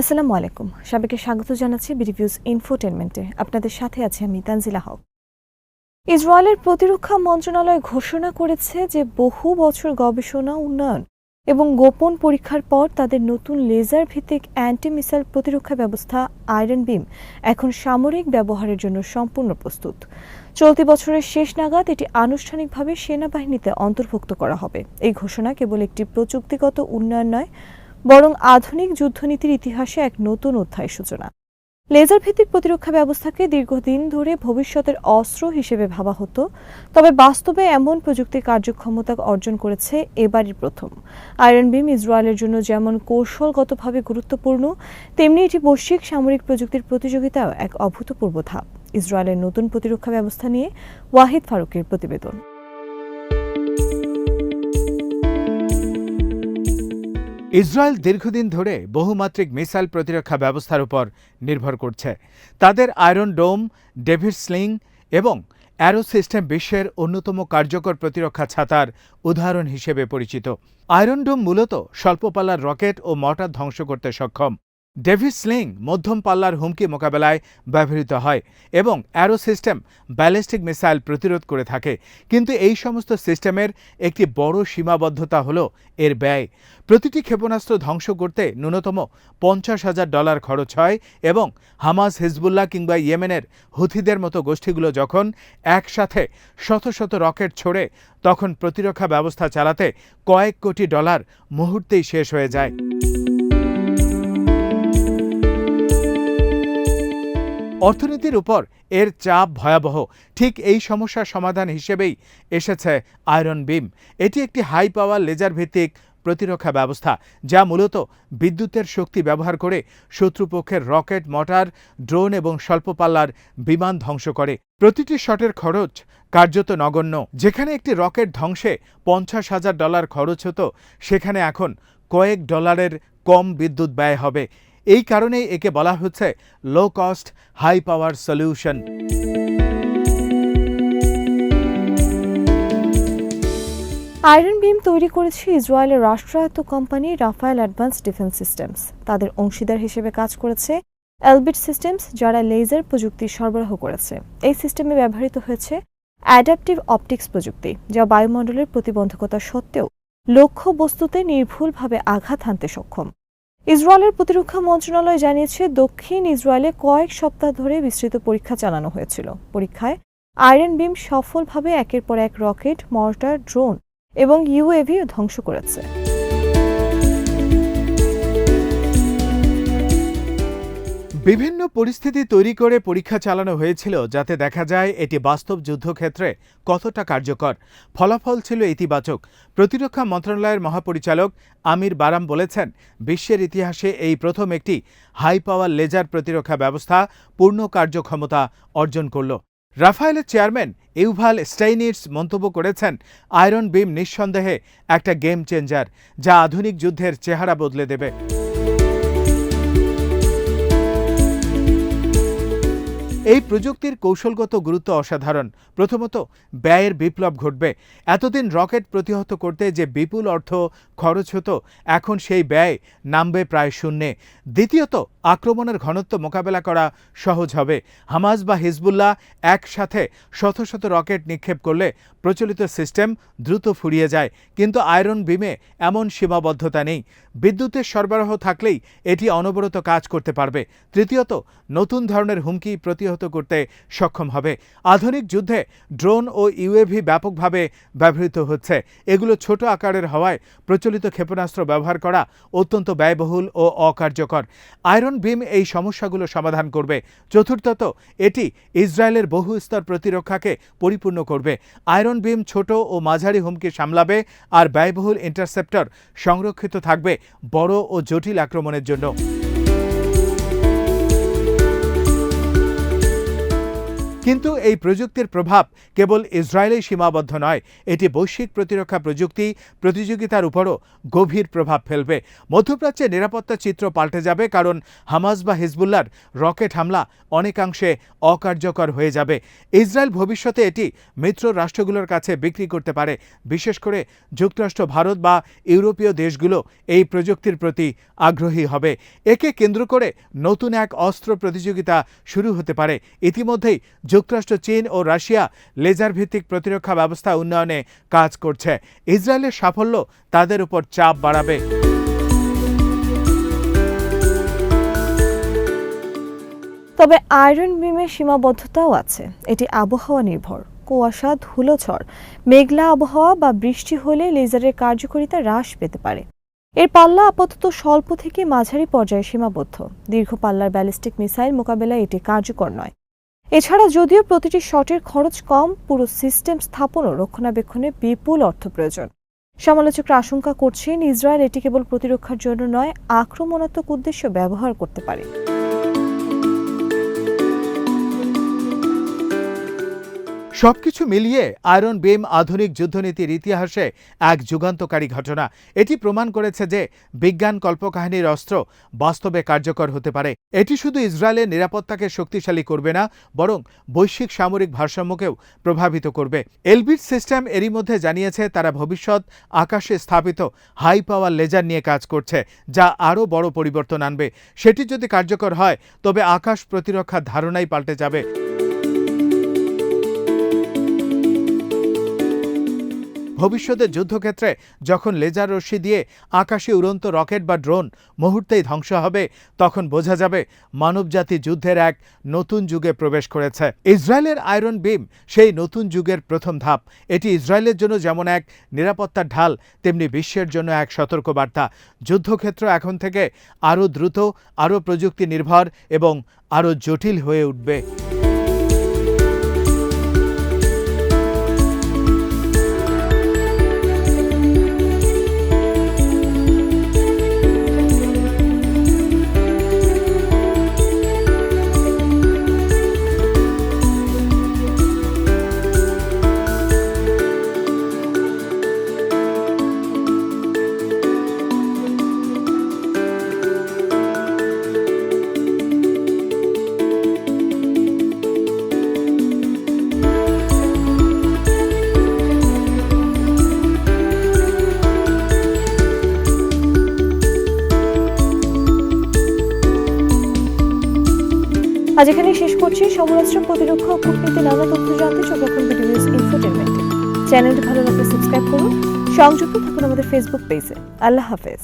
আসসালামু আলাইকুম। সবাইকে স্বাগত জানাচ্ছি বিরিভিউজ ইনফোটেনমেন্টে। আপনাদের সাথে আছি আমি তানজিলা হক। ইসরায়েলের প্রতিরক্ষা মন্ত্রণালয় ঘোষণা করেছে যে বহু বছর গবেষণা, উন্নয়ন এবং গোপন পরীক্ষার পর তাদের নতুন লেজার ভিত্তিক অ্যান্টি মিসাইল প্রতিরক্ষা ব্যবস্থা, আয়রন বিম, এখন সামরিক ব্যবহারের জন্য সম্পূর্ণ প্রস্তুত। চলতি বছরের শেষ নাগাদ এটি আনুষ্ঠানিকভাবে সেনাবাহিনীতে অন্তর্ভুক্ত করা হবে। এই ঘোষণা কেবল একটি প্রযুক্তিগত উন্নয়ন নয় বরং আধুনিক যুদ্ধনীতির ইতিহাসে এক নতুন অধ্যায় সূচনা। লেজার ভিত্তিক প্রতিরক্ষা ব্যবস্থাকে দীর্ঘদিন ধরে ভবিষ্যতের অস্ত্র হিসেবে ভাবা হতো, তবে বাস্তবে এমন প্রযুক্তির কার্যক্ষমতা অর্জন করেছে এবারই প্রথম। আয়রন বিম ইসরায়েলের জন্য যেমন কৌশলগতভাবে গুরুত্বপূর্ণ, তেমনি এটি বৈশ্বিক সামরিক প্রযুক্তির প্রতিযোগিতাও এক অভূতপূর্ব ধাপ। ইসরায়েলের নতুন প্রতিরক্ষা ব্যবস্থা নিয়ে ওয়াহিদ ফারুকের প্রতিবেদন। ইসরায়েল দীর্ঘদিন ধরে বহুমাত্রিক মিসাইল প্রতিরক্ষা ব্যবস্থার উপর নির্ভর করছে। তাদের আয়রন ডোম, ডেভিড স্লিং এবং অ্যারো সিস্টেম বিশ্বের অন্যতম কার্যকর প্রতিরক্ষা ছাতার উদাহরণ হিসেবে পরিচিত। আয়রন ডোম মূলত স্বল্পপালার রকেট ও মর্টার ধ্বংস করতে সক্ষম। ডেভিড স্লিং মধ্যম পাল্লার হুমকি মোকাবেলায় ব্যবহৃত হয় এবং অ্যারো সিস্টেম ব্যালিস্টিক মিসাইল প্রতিরোধ করে থাকে। কিন্তু এই সমস্ত সিস্টেমের একটি বড় সীমাবদ্ধতা হল এর ব্যয়। প্রতিটি ক্ষেপণাস্ত্র ধ্বংস করতে ন্যূনতম পঞ্চাশ হাজার ডলার খরচ হয় এবং হামাস, হিজবুল্লাহ কিংবা ইয়েমেনের হুথিদের মতো গোষ্ঠীগুলো যখন একসাথে শত শত রকেট ছোড়ে, তখন প্রতিরক্ষা ব্যবস্থা চালাতে কয়েক কোটি ডলার মুহূর্তেই শেষ হয়ে যায়। অর্থনীতির উপর এর চাপ ভয়াবহ। ঠিক এই সমস্যার সমাধান হিসেবেই এসেছে আয়রন বিম। এটি একটি হাই পাওয়ার লেজার ভিত্তিক প্রতিরক্ষা ব্যবস্থা, যা মূলত বিদ্যুতের শক্তি ব্যবহার করে শত্রুপক্ষের রকেট, মটার, ড্রোন এবং স্বল্প পাল্লার বিমান ধ্বংস করে। প্রতিটি শটের খরচ কার্যত নগণ্য। যেখানে একটি রকেট ধ্বংসে পঞ্চাশ হাজার ডলার খরচ হতো, সেখানে এখন কয়েক ডলারের কম বিদ্যুৎ ব্যয় হবে। এই কারণেই একে বলা হচ্ছে low cost high power solution iron beam তৈরি করেছে ইসরায়েলের রাষ্ট্রায়ত্ত company Rafael advance defence systems তাদের অংশীদার হিসেবে কাজ করেছে এলবিট সিস্টেমস যারা লেজার প্রযুক্তি সরবরাহ করেছে। এই সিস্টেমে ব্যবহৃত হয়েছে অ্যাডাপটিভ অপটিক্স প্রযুক্তি, যা বায়ুমণ্ডলের প্রতিবন্ধকতা সত্ত্বেও লক্ষ্য বস্তুতে নির্ভুলভাবে আঘাত হানতে সক্ষম। ইসরায়েলের প্রতিরক্ষা মন্ত্রণালয় জানিয়েছে, দক্ষিণ ইসরায়েলে কয়েক সপ্তাহ ধরে বিস্তৃত পরীক্ষা চালানো হয়েছিল। পরীক্ষায় আয়রন বিম সফলভাবে একের পর এক রকেট, মর্টার, ড্রোন এবং ইউএভি ধ্বংস করেছে। বিভিন্ন পরিস্থিতি তৈরি করে পরীক্ষা চালানো হয়েছিল যাতে দেখা যায় এটি বাস্তব যুদ্ধক্ষেত্রে কতটা কার্যকর। ফলাফল ছিল ইতিবাচক। প্রতিরক্ষা মন্ত্রণালয়ের মহাপরিচালক আমির বারাম বলেছেন, বিশ্বের ইতিহাসে এই প্রথম একটি হাই পাওয়ার লেজার প্রতিরক্ষা ব্যবস্থা পূর্ণ কার্যক্ষমতা অর্জন করল। রাফায়েলের চেয়ারম্যান ইউভাল স্টাইনিটস মন্তব্য করেছেন, আয়রন বিম নিঃসন্দেহে একটা গেম চেঞ্জার যা আধুনিক যুদ্ধের চেহারা বদলে দেবে। এই প্রযুক্তির কৌশলগত গুরুত্ব অসাধারণ। প্রথমত, ব্যয়ের বিপ্লব ঘটবে। এতদিন রকেট প্রতিহত করতে যে বিপুল অর্থ খরচ হতো, এখন সেই ব্যয় নামবে প্রায় শূন্যে। দ্বিতীয়ত, আক্রমণের ঘনত্ব মোকাবেলা করা সহজ হবে। হামাজ বা হিজবুল্লাহ একসাথে শত শত রকেট নিক্ষেপ করলে প্রচলিত সিস্টেম দ্রুত ফুরিয়ে যায়। কিন্তু আয়রন বিমে এমন সীমাবদ্ধতা নেই। বিদ্যুতের সরবরাহ থাকলেই এটি অনবরত কাজ করতে পারবে। তৃতীয়ত, নতুন ধরনের হুমকি প্রতিহত করতে সক্ষম হবে। আধুনিক যুদ্ধে ড্রোন ও ইউএভি ব্যাপকভাবে ব্যবহৃত হচ্ছে। এগুলো ছোট আকারের হওয়ায় প্রচলিত ক্ষেপণাস্ত্র ব্যবহার করা অত্যন্ত ব্যয়বহুল ও অকার্যকর। আয়রন বিম এই সমস্যাগুলো সমাধান করবে। চতুর্থত, এটি ইসরায়েলের বহু স্তর প্রতিরক্ষাকে পরিপূর্ণ করবে। আয়রন বিম ছোট ও মাঝারি হুমকি সামলাবে আর ব্যয়বহুল ইন্টারসেপ্টর সংরক্ষিত থাকবে বড় ও জটিল আক্রমণের জন্য। কিন্তু এই প্রযুক্তির প্রভাব কেবল ইসরায়েলেই সীমাবদ্ধ নয়, এটি বৈশ্বিক প্রতিরক্ষা প্রযুক্তি প্রতিযোগিতার উপরও গভীর প্রভাব ফেলবে। মধ্যপ্রাচ্যে নিরাপত্তা চিত্র পাল্টে যাবে কারণ হামাজ বা হিজবুল্লার রকেট হামলা অনেকাংশে অকার্যকর হয়ে যাবে। ইসরায়েল ভবিষ্যতে এটি মিত্র রাষ্ট্রগুলোর কাছে বিক্রি করতে পারে। বিশেষ করে যুক্তরাষ্ট্র, ভারত বা ইউরোপীয় দেশগুলো এই প্রযুক্তির প্রতি আগ্রহী হবে। একে কেন্দ্র করে নতুন এক অস্ত্র প্রতিযোগিতা শুরু হতে পারে। ইতিমধ্যেই যুক্তরাষ্ট্র, চীন ও রাশিয়া লেজার ভিত্তিক প্রতিরক্ষা ব্যবস্থা উন্নয়নে কাজ করছে। ইসরায়েলের সাফল্য তাদের উপর চাপ বাড়াবে। তবে আয়রন বিমের সীমাবদ্ধতাও আছে। এটি আবহাওয়া নির্ভর। কুয়াশা, ধুলোঝড়, মেঘলা আবহাওয়া বা বৃষ্টি হলে লেজারের কার্যকারিতা হ্রাস পেতে পারে। এর পাল্লা আপাতত স্বল্প থেকে মাঝারি পর্যায়ে সীমাবদ্ধ। দীর্ঘ পাল্লার ব্যালিস্টিক মিসাইল মোকাবেলায় এটি কার্যকর নয়। এছাড়া যদিও প্রতিটি শটের খরচ কম, পুরো সিস্টেম স্থাপন ও রক্ষণাবেক্ষণে বিপুল অর্থ প্রয়োজন। সমালোচকরা আশঙ্কা করছেন, ইসরায়েল এটি কেবল প্রতিরক্ষার জন্য নয়, আক্রমণাত্মক উদ্দেশ্য ব্যবহার করতে পারে। সবকিছু মিলিয়ে আয়রন বিম আধুনিক যুদ্ধনীতির ইতিহাসে এক যুগান্তকারী ঘটনা। এটি প্রমাণ করেছে যে বিজ্ঞান কল্পকাহিনীর অস্ত্র বাস্তবে কার্যকর হতে পারে। এটি শুধু ইসরায়েলের নিরাপত্তাকে শক্তিশালী করবে না, বরং বৈশ্বিক সামরিক ভারসাম্যকেও প্রভাবিত করবে। এলবিট সিস্টেম এরই মধ্যে জানিয়েছে, তারা ভবিষ্যৎ আকাশে স্থাপিত হাই পাওয়ার লেজার নিয়ে কাজ করছে, যা আরও বড় পরিবর্তন আনবে। সেটি যদি কার্যকর হয়, তবে আকাশ প্রতিরক্ষার ধারণাই পাল্টে যাবে। ভবিষ্যতের যুদ্ধক্ষেত্রে যখন লেজার রশ্মি দিয়ে আকাশে উড়ন্ত রকেট বা ড্রোন মুহূর্তেই ধ্বংস হবে, তখন বোঝা যাবে মানবজাতি যুদ্ধের এক নতুন যুগে প্রবেশ করেছে। ইসরায়েলের আয়রন বিম সেই নতুন যুগের প্রথম ধাপ। এটি ইসরায়েলের জন্য যেমন এক নিরাপত্তার ঢাল, তেমনি বিশ্বের জন্য এক সতর্কবার্তা। যুদ্ধক্ষেত্র এখন থেকে আরও দ্রুত, আরও প্রযুক্তি নির্ভর এবং আরও জটিল হয়ে উঠবে। আজ এখানেই শেষ করছি। সমরাষ্ট্র প্রতিরক্ষা ও কূটনীতি নানা তথ্য জানতে চোখ রাখুন ভিডিওস ইনফোটেনমেন্টে। চ্যানেলটি ভালো লাগলে সাবস্ক্রাইব করুন। সংযুক্ত থাকুন আমাদের ফেসবুক পেজে আল্লাহ হাফেজ।